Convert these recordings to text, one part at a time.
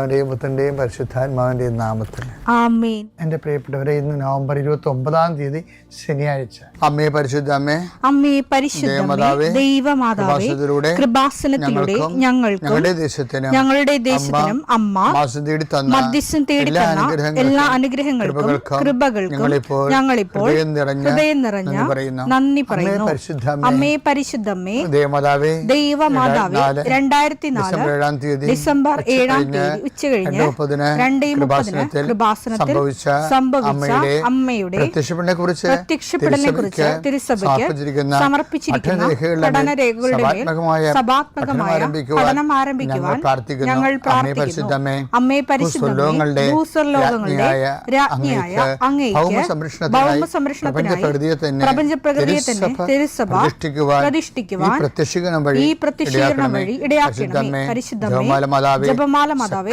അവന്റെയും പുത്രന്റെയും പരിശുദ്ധാത്മാവിന്റെയും നാമത്തിൽ. എന്റെ പ്രിയപ്പെട്ടവരെ ഇന്ന് നവംബർ ഇരുപത്തി ഒമ്പതാം തീയതി ശനിയാഴ്ച. അമ്മേ പരിശുദ്ധ അമ്മേ. അമ്മേ പരിശുദ്ധമാതാവേ ദൈവമാതാവേ കൃപാസനത്തിലൂടെ ഞങ്ങൾക്ക് ഞങ്ങളുടെ ദേശത്തിനും ഞങ്ങളുടെ ദേശത്തിനും അമ്മ തേടി തന്ന മധ്യസ്ഥം തേടി എല്ലാ തന്ന എല്ലാ അനുഗ്രഹങ്ങൾക്കും കൃപകൾക്കും ഞങ്ങളിപ്പോൾ ഹൃദയം നിറഞ്ഞ നന്ദി പറയുന്നു. അമ്മേ പരിശുദ്ധ അമ്മേ, അമ്മേ പരിശുദ്ധമ്മേ ദേവമാതാവേ ദൈവമാതാവേ രണ്ടായിരത്തി നാല് ഡിസംബർ ഏഴാം തീയതി ഡിസംബർ കഴിഞ്ഞ രണ്ടേ മുപ്പതിന് കൃപാസനത്തിൽ സംഭവിച്ച അമ്മയുടെ പ്രത്യക്ഷപ്പെടനെ കുറിച്ച് പ്രത്യക്ഷപ്പെടലിനെ കുറിച്ച് തിരുസഭയ്ക്ക് സമർപ്പിച്ചിരിക്കുന്ന പഠനരേഖകളുടെ മേൽ സഭാത്മകമായ പഠനം ആരംഭിക്കുവാൻ ഞങ്ങൾ പ്രാർത്ഥിക്കുന്നു. അമ്മേ പരിശുദ്ധമേ ഭൂസ്വർലോകങ്ങളുടെ രാജ്ഞിയായ അങ്ങേക്ക് ഭൗമ സംരക്ഷണത്തിനായി പ്രപഞ്ച പ്രകൃതിയെ തന്നെ തിരുസഭ പ്രതിഷ്ഠിക്കുവാൻ ഈ പ്രത്യക്ഷീകരണം വഴി ഇടയാക്കണമേ. പരിശുദ്ധമേ ജപമാല മാതാവേ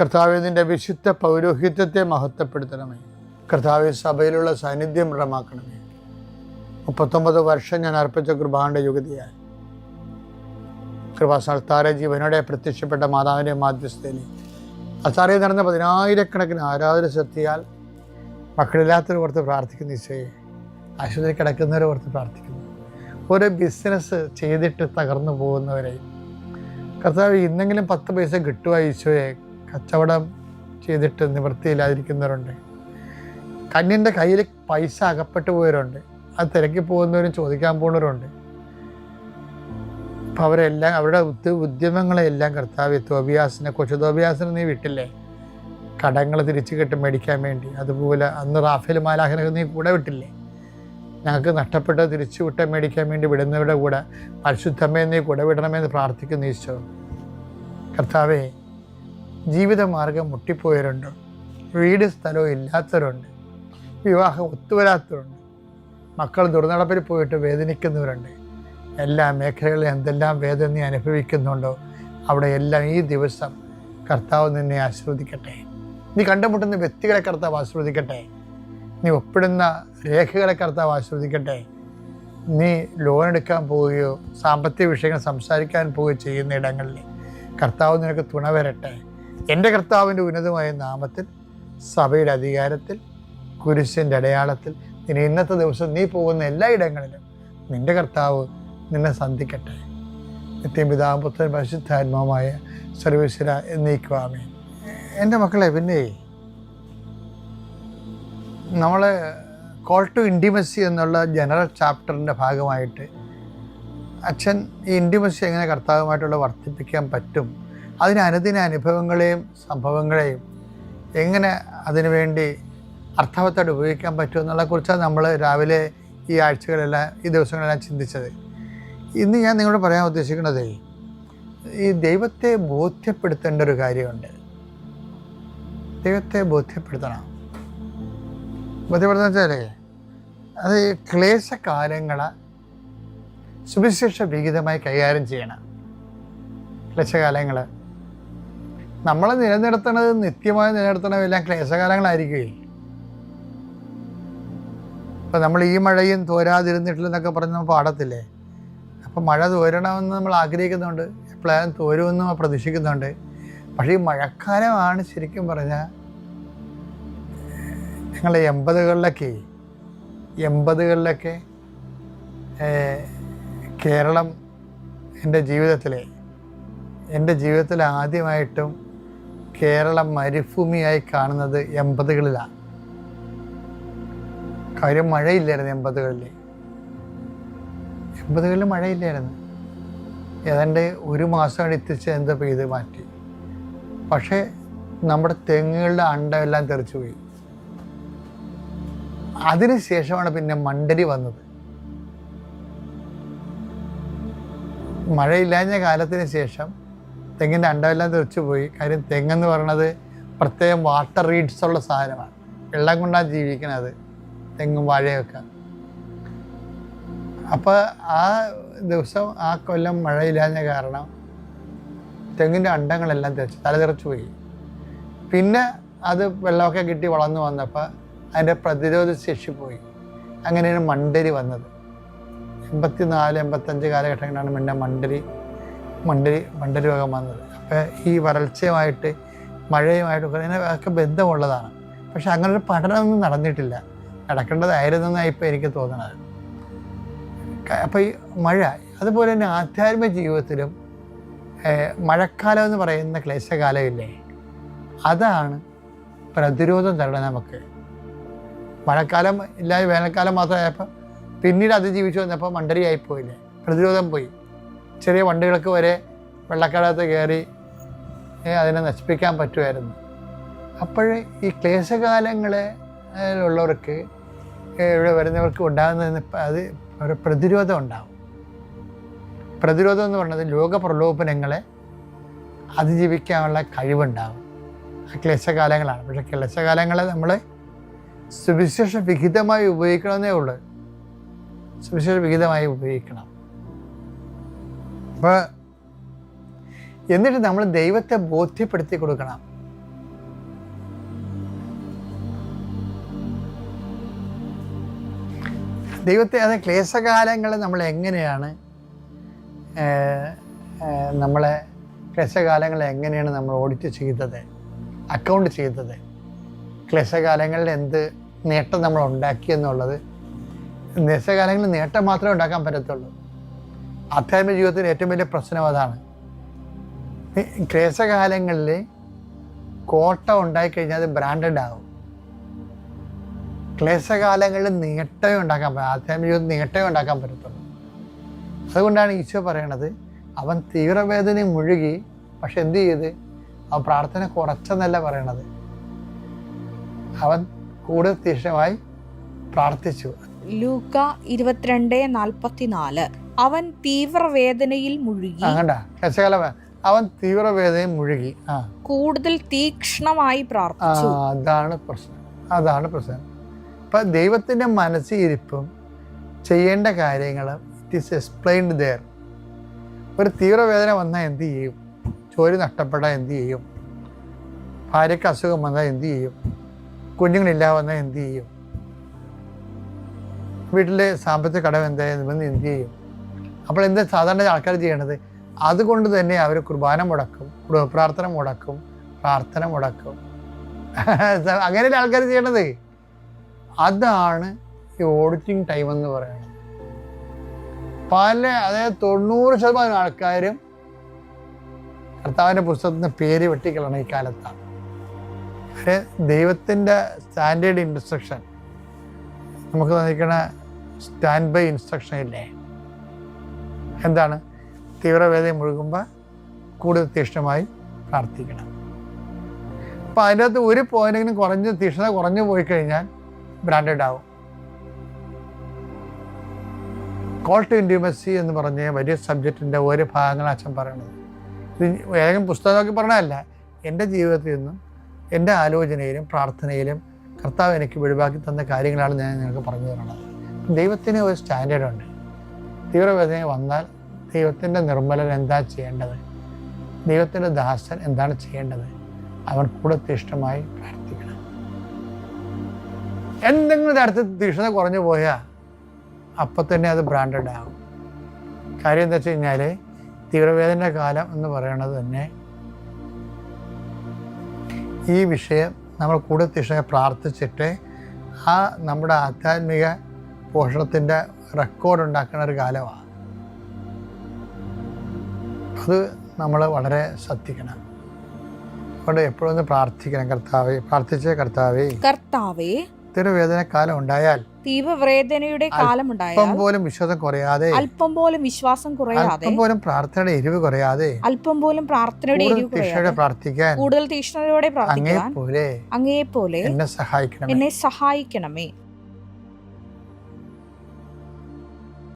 കർത്താവെ വിശുദ്ധ പൗരോഹിത്യത്തെ മഹത്വപ്പെടുത്തണമേ. കർത്താവെ സഭയിലുള്ള സാന്നിധ്യം ദൃഢമാക്കണമേ. മുപ്പത്തൊമ്പത് വർഷം ഞാൻ അർപ്പിച്ച കൃപാന്റെ യുഗതിയായി കൃപാസ്ഥാന ജീവനോടെ പ്രത്യക്ഷപ്പെട്ട മാതാവിന്റെ മാധ്യസ്ഥയിൽ അസാറിൽ നടന്ന പതിനായിരക്കണക്കിന് ആരാധന ശക്തിയാൽ മക്കളില്ലാത്തവർ ഓർത്ത് പ്രാർത്ഥിക്കുന്ന ഈശോയെ. ആശുപത്രി കിടക്കുന്നവരെ ഓർത്ത് പ്രാർത്ഥിക്കുന്നു. ഒരു ബിസിനസ് ചെയ്തിട്ട് തകർന്നു പോകുന്നവരെ. കർത്താവ് ഇന്നെങ്കിലും പത്ത് പൈസ കിട്ടുക ഈശോയെ. കച്ചവടം ചെയ്തിട്ട് നിവൃത്തിയില്ലാതിരിക്കുന്നവരുണ്ട്. കന്യന്റെ കയ്യിൽ പൈസ അകപ്പെട്ടു പോയവരുണ്ട്. അത് തിരക്കി പോകുന്നവരും ചോദിക്കാൻ പോകുന്നവരുണ്ട് അപ്പം അവരെല്ലാം അവരുടെ ഉദ്യ ഉദ്യമങ്ങളെല്ലാം കർത്താവ് തോബിയാസിനെ കൊച്ചു തോബിയാസിനെ നീ വിട്ടില്ലേ? കടങ്ങൾ തിരിച്ചു കിട്ടും മേടിക്കാൻ വേണ്ടി. അതുപോലെ അന്ന് റാഫേൽ മാലാഹനൊക്കെ നീ കൂടെ വിട്ടില്ലേ? ഞങ്ങൾക്ക് നഷ്ടപ്പെട്ട തിരിച്ചു വിട്ട മേടിക്കാൻ വേണ്ടി വിടുന്നവരുടെ കൂടെ പരിശുദ്ധമേ നീ കൂടെ വിടണമെന്ന് പ്രാർത്ഥിക്കുന്നു ഈശോ. കർത്താവേ ജീവിതമാർഗം മുട്ടിപ്പോയവരുണ്ട്. വീട് സ്ഥലവും ഇല്ലാത്തവരുണ്ട്. വിവാഹം ഒത്തുവരാത്തവരുണ്ട്. മക്കൾ ദുർനടപ്പിൽ പോയിട്ട് വേദനിക്കുന്നവരുണ്ട്. എല്ലാ മേഖലകളിലും എന്തെല്ലാം വേദന നീ അനുഭവിക്കുന്നുണ്ടോ അവിടെ എല്ലാം ഈ ദിവസം കർത്താവ് നിന്നെ ആസ്വദിക്കട്ടെ നീ കണ്ടുമുട്ടുന്ന വ്യക്തികളെ കർത്താവ് ആസ്വദിക്കട്ടെ നീ ഒപ്പിടുന്ന രേഖകളെ കർത്താവ് ആസ്വദിക്കട്ടെ നീ ലോൺ എടുക്കാൻ പോവുകയോ സാമ്പത്തിക വിഷയങ്ങൾ സംസാരിക്കാൻ പോവുകയോ ചെയ്യുന്ന ഇടങ്ങളിൽ കർത്താവ് നിനക്ക് തുണ വരട്ടെ. എന്റെ കർത്താവിന്റെ ഉന്നതമായ നാമത്തിൽ സഭയുടെ അധികാരത്തിൽ കുരിശിന്റെ അടയാളത്തിൽ ഇനി ഇന്നത്തെ ദിവസം നീ പോകുന്ന എല്ലാ ഇടങ്ങളിലും നിന്റെ കർത്താവ് നിന്നെ സന്ധിക്കട്ടെ. നിത്യം പിതാവും പുത്രൻ പരിശുദ്ധാത്മാവുമായ സർവീശ്വര എന്നീക്കുവാമേ. എന്റെ മക്കളെ പിന്നെ നമ്മൾ കോൾ ടു ഇന്റിമസി എന്നുള്ള ജനറൽ ചാപ്റ്ററിന്റെ ഭാഗമായിട്ട് അച്ഛൻ ഈ ഇന്റിമസി എങ്ങനെ കർത്താവുമായിട്ടുള്ള വർദ്ധിപ്പിക്കാൻ പറ്റും? അതിന് അനുദിന അനുഭവങ്ങളെയും സംഭവങ്ങളെയും എങ്ങനെ അതിനുവേണ്ടി അർത്ഥവത്തോടെ ഉപയോഗിക്കാൻ പറ്റും എന്നുള്ളതിനെക്കുറിച്ചാണ് നമ്മൾ രാവിലെ ഈ ആഴ്ചകളെല്ലാം ഈ ദിവസങ്ങളെല്ലാം ചിന്തിച്ചത്. ഇന്ന് ഞാൻ നിങ്ങളോട് പറയാൻ ഉദ്ദേശിക്കുന്നത് ഈ ദൈവത്തെ ബോധ്യപ്പെടുത്തേണ്ട ഒരു കാര്യമുണ്ട്. ദൈവത്തെ ബോധ്യപ്പെടുത്തണം. ബോധ്യപ്പെടുത്തുന്ന വെച്ചാലേ അത് ക്ലേശകാലങ്ങൾ സുവിശേഷ വിഹിതമായി കൈകാര്യം ചെയ്യണം. ക്ലേശകാലങ്ങൾ നമ്മളെ നിലനിർത്തണത് നിത്യമായി നിലനിർത്തണമെല്ലാം ക്ലേശകാലങ്ങളായിരിക്കുമേ ഇപ്പം നമ്മൾ ഈ മഴയും തോരാതിരുന്നിട്ടില്ലെന്നൊക്കെ പറഞ്ഞ് നമ്മൾ പാടത്തില്ലേ? അപ്പം മഴ തോരണമെന്ന് നമ്മൾ ആഗ്രഹിക്കുന്നുണ്ട്. എപ്പോഴും തോരുമെന്ന് നമ്മൾ പ്രതീക്ഷിക്കുന്നുണ്ട്. പക്ഷേ ഈ മഴക്കാലമാണ് ശരിക്കും പറഞ്ഞാൽ ഞങ്ങൾ എൺപതുകളിലൊക്കെ എൺപതുകളിലൊക്കെ കേരളം എന്റെ ജീവിതത്തിലെ എന്റെ ജീവിതത്തിൽ ആദ്യമായിട്ടും കേരളം മരുഭൂമിയായി കാണുന്നത് എൺപതുകളിലാണ്. കാര്യം മഴയില്ലായിരുന്നു എൺപതുകളിൽ എൺപതുകളിൽ മഴയില്ലായിരുന്നു. ഏതാണ്ട് ഒരു മാസം അടുത്തിച്ച് എന്താ പെയ്ത് മാറ്റി. പക്ഷേ നമ്മുടെ തെങ്ങുകളുടെ അണ്ടമെല്ലാം തെറിച്ചു പോയി. അതിനുശേഷമാണ് പിന്നെ മണ്ടരി വന്നത്. മഴയില്ലാഞ്ഞ കാലത്തിന് ശേഷം തെങ്ങിന്റെ അണ്ടമെല്ലാം തെറിച്ചു പോയി. കാര്യം തെങ്ങെന്ന് പറയണത് പ്രത്യേകം വാട്ടർ റീഡ്സ് ഉള്ള സാധനമാണ്. വെള്ളം കൊണ്ടാണ് ജീവിക്കണത് തെങ്ങും വാഴയൊക്കെ. അപ്പോൾ ആ ദിവസം ആ കൊല്ലം മഴയില്ലാഞ്ഞ കാരണം തെങ്ങിന്റെ അണ്ടങ്ങളെല്ലാം തെറിച്ച് തലതെറിച്ചു പോയി. പിന്നെ അത് വെള്ളമൊക്കെ കിട്ടി വളർന്നു വന്നപ്പോൾ അതിന്റെ പ്രതിരോധ ശേഷി പോയി. അങ്ങനെയാണ് മണ്ടരി വന്നത്. എൺപത്തി നാല് എൺപത്തഞ്ച് കാലഘട്ടങ്ങളിലാണ് പിന്നെ മണ്ടരി മണ്ടരി മണ്ടരി രോഗം വന്നത് അപ്പോൾ ഈ വരൾച്ചയുമായിട്ട് മഴയുമായിട്ടൊക്കെ ഇതിനൊക്കെ ബന്ധമുള്ളതാണ്. പക്ഷെ അങ്ങനെ ഒരു പഠനമൊന്നും നടന്നിട്ടില്ല. നടക്കേണ്ടതായിരുന്നെന്നാണ് ഇപ്പോൾ എനിക്ക് തോന്നുന്നത് അപ്പോൾ ഈ മഴ അതുപോലെ തന്നെ ആധ്യാത്മിക ജീവിതത്തിലും മഴക്കാലം എന്ന് പറയുന്ന ക്ലേശകാലമില്ലേ അതാണ് പ്രതിരോധം തരണം നമുക്ക്. മഴക്കാലം ഇല്ലാതെ വേനൽക്കാലം മാത്രമായപ്പോൾ പിന്നീട് അതിജീവിച്ചു വന്നപ്പോൾ മണ്ടരിയായി പോയില്ലേ പ്രതിരോധം പോയി. ചെറിയ വണ്ടികൾക്ക് വരെ വെള്ളക്കടത്ത് കയറി അതിനെ നശിപ്പിക്കാൻ പറ്റുമായിരുന്നു. അപ്പോൾ ഈ ക്ലേശകാലങ്ങളിലുള്ളവർക്ക് ഇവിടെ വരുന്നവർക്ക് ഉണ്ടാകുന്നതിന് അത് ഒരു പ്രതിരോധം ഉണ്ടാകും പ്രതിരോധം എന്ന് പറയുന്നത് ലോകപ്രലോഭനങ്ങളെ അതിജീവിക്കാനുള്ള കഴിവുണ്ടാകും ക്ലേശകാലങ്ങളാണ്. പക്ഷെ ക്ലേശകാലങ്ങളെ നമ്മൾ സുവിശേഷ വിഹിതമായി ഉപയോഗിക്കണമെന്നേ ഉള്ളൂ. സുവിശേഷ വിഹിതമായി ഉപയോഗിക്കണം. അപ്പോൾ എന്നിട്ട് നമ്മൾ ദൈവത്തെ ബോധ്യപ്പെടുത്തി കൊടുക്കണം. ദൈവത്തെ അത് ക്ലേശകാലങ്ങൾ നമ്മൾ എങ്ങനെയാണ് നമ്മളെ ക്ലേശകാലങ്ങളെ എങ്ങനെയാണ് നമ്മൾ ഓഡിറ്റ് ചെയ്തത് അക്കൗണ്ട് ചെയ്തത് ക്ലേശകാലങ്ങളിൽ എന്ത് നേട്ടം നമ്മൾ ഉണ്ടാക്കി എന്നുള്ളത് ക്ലേശകാലങ്ങളിൽ നേട്ടം മാത്രമേ ഉണ്ടാക്കാൻ പറ്റത്തുള്ളൂ. ആധ്യാത്മിക ജീവിതത്തിൽ ഏറ്റവും വലിയ പ്രശ്നം അതാണ്. ക്ലേശകാലങ്ങളിൽ കോട്ട ഉണ്ടായിക്കഴിഞ്ഞാൽ അത് ബ്രാൻഡഡ് ആകും ക്ലേശകാലങ്ങളിൽ നീട്ടം ഉണ്ടാക്കാൻ പറ്റും ആധ്യാത്മിക ജീവിതത്തിൽ നേട്ടമേ ഉണ്ടാക്കാൻ പറ്റത്തുള്ളൂ. അതുകൊണ്ടാണ് ഈശോ പറയണത് അവൻ തീവ്രവേദന മുഴുകി പക്ഷെ എന്തു ചെയ്ത്? അവൻ പ്രാർത്ഥന കുറച്ചെന്നല്ല പറയണത്. അവൻ കൂടുതൽ തീക്ഷണമായി പ്രാർത്ഥിച്ചു. ലൂക്ക ഇരുപത്തിരണ്ട് നാൽപ്പത്തിനാല്. അവൻ തീവ്രവേദനയിൽ മുഴുകി. അവൻ തീവ്രവേദനയിൽ മുഴുകി. കൂടുതൽ തീക്ഷ്ണമായി പ്രാർത്ഥിച്ചു. അതാണ് പ്രശ്നം. അതാണ് പ്രശ്നം. ഇപ്പൊ ദൈവത്തിന്റെ മനസ്സിരിപ്പും ചെയ്യേണ്ട കാര്യങ്ങൾ ഇറ്റ് ഈസ് എക്സ്പ്ലെയിൻഡ് ദെയർ ഒരു തീവ്രവേദന വന്നാൽ എന്ത് ചെയ്യും? ജോലി നഷ്ടപ്പെട്ടാൽ എന്ത് ചെയ്യും? ഭാര്യയ്ക്ക് അസുഖം വന്നാൽ എന്ത് ചെയ്യും? കുഞ്ഞുങ്ങളില്ല വന്നാൽ എന്ത് ചെയ്യും? വീട്ടിലെ സാമ്പത്തിക കടം എന്തായാലും എന്ത് ചെയ്യും? അപ്പോൾ എന്താ സാധാരണ ആൾക്കാർ ചെയ്യണത്? അതുകൊണ്ട് തന്നെ അവർ കുർബാന മുടക്കും ഗൃഹപ്രാർത്ഥന പ്രാർത്ഥന മുടക്കും പ്രാർത്ഥന മുടക്കും. അങ്ങനെയല്ല ആൾക്കാർ ചെയ്യണത്? അതാണ് ഈ ഓഡിറ്റിംഗ് ടൈം എന്ന് പറയുന്നത്. പല അതായത് തൊണ്ണൂറ് ശതമാനം ആൾക്കാരും കർത്താവിന്റെ പുസ്തകത്തിന് പേര് വെട്ടിക്കളണം ഈ കാലത്താണ്. ദൈവത്തിന്റെ സ്റ്റാൻഡേർഡ് ഇൻസ്ട്രക്ഷൻ നമുക്ക് തന്നിരിക്കണ സ്റ്റാൻഡ് ബൈ ഇൻസ്ട്രക്ഷൻ ഇല്ലേ? എന്താണ്? തീവ്രവേദന മുഴുകുമ്പോൾ കൂടുതൽ തീഷ്ണമായി പ്രാർത്ഥിക്കണം. അപ്പം അതിനകത്ത് ഒരു പോയിന്റെങ്കിലും കുറഞ്ഞ് തീഷ്ണത കുറഞ്ഞു പോയി കഴിഞ്ഞാൽ ബ്രാൻഡഡ് ആവും. കോൾ ടു ഇന്റിമസി എന്ന് പറഞ്ഞ വലിയ സബ്ജക്റ്റിന്റെ ഓരോ ഭാഗങ്ങൾ അച്ഛൻ പറയണത്. ഇത് ഏതെങ്കിലും പുസ്തകം നോക്കി പറഞ്ഞതല്ല. എന്റെ ജീവിതത്തിൽ നിന്നും എന്റെ ആലോചനയിലും പ്രാർത്ഥനയിലും കർത്താവ് എനിക്ക് വെളിവാക്കി തന്ന കാര്യങ്ങളാണ് ഞാൻ നിങ്ങൾക്ക് പറഞ്ഞു തരുന്നത്. ദൈവത്തിന് ഒരു സ്റ്റാൻഡേർഡ് ഉണ്ട്. തീവ്രവേദന വന്നാൽ ദൈവത്തിന്റെ നിർമ്മലൻ എന്താ ചെയ്യേണ്ടത്? ദൈവത്തിന്റെ ദാസൻ എന്താണ് ചെയ്യേണ്ടത്? അവൻ കൂടെ തീഷ്ണമായി പ്രാർത്ഥിക്കണം. എന്തെങ്കിലും തരത്തിൽ തീഷ്ണത കുറഞ്ഞു പോയാൽ അപ്പം തന്നെ അത് ബ്രാൻഡഡ് ആകും കാര്യം എന്താ വെച്ച് കഴിഞ്ഞാൽ തീവ്രവേദന കാലം എന്ന് പറയുന്നത് തന്നെ ഈ വിഷയം നമ്മൾ കൂടുതൽ തീക്ഷ്ണമായി പ്രാർത്ഥിച്ചിട്ട് ആ നമ്മുടെ ആധ്യാത്മിക പോഷണത്തിന്റെ റെക്കോർഡ് ഉണ്ടാക്കുന്ന ഒരു കാലമാണ്. അത് നമ്മൾ വളരെ ശ്രദ്ധിക്കണം. അതുകൊണ്ട് എപ്പോഴും പ്രാർത്ഥിക്കണം കർത്താവെ പ്രാർത്ഥിച്ച കർത്താവെ. കർത്താവേ തീവ്രവേദന കാലം ഉണ്ടായാൽ തീവ്രവേദനയുടെ അല്പം പോലും വിശ്വാസം കുറയാതെ അല്പം പോലും വിശ്വാസം കുറയാതെ അല്പം പോലും പ്രാർത്ഥനയുടെ എരിവ് കുറയാതെ അല്പം പോലും പ്രാർത്ഥനയുടെ എരിവ് കുറയാതെ പ്രാർത്ഥിക്കാൻ കൂടുതൽ തീക്ഷ്ണതയോടെ അങ്ങേ പ്രാർത്ഥിക്കുവാൻ പോലെ അങ്ങേ പോലെ എന്നെ സഹായിക്കണം എന്നെ സഹായിക്കണമേ.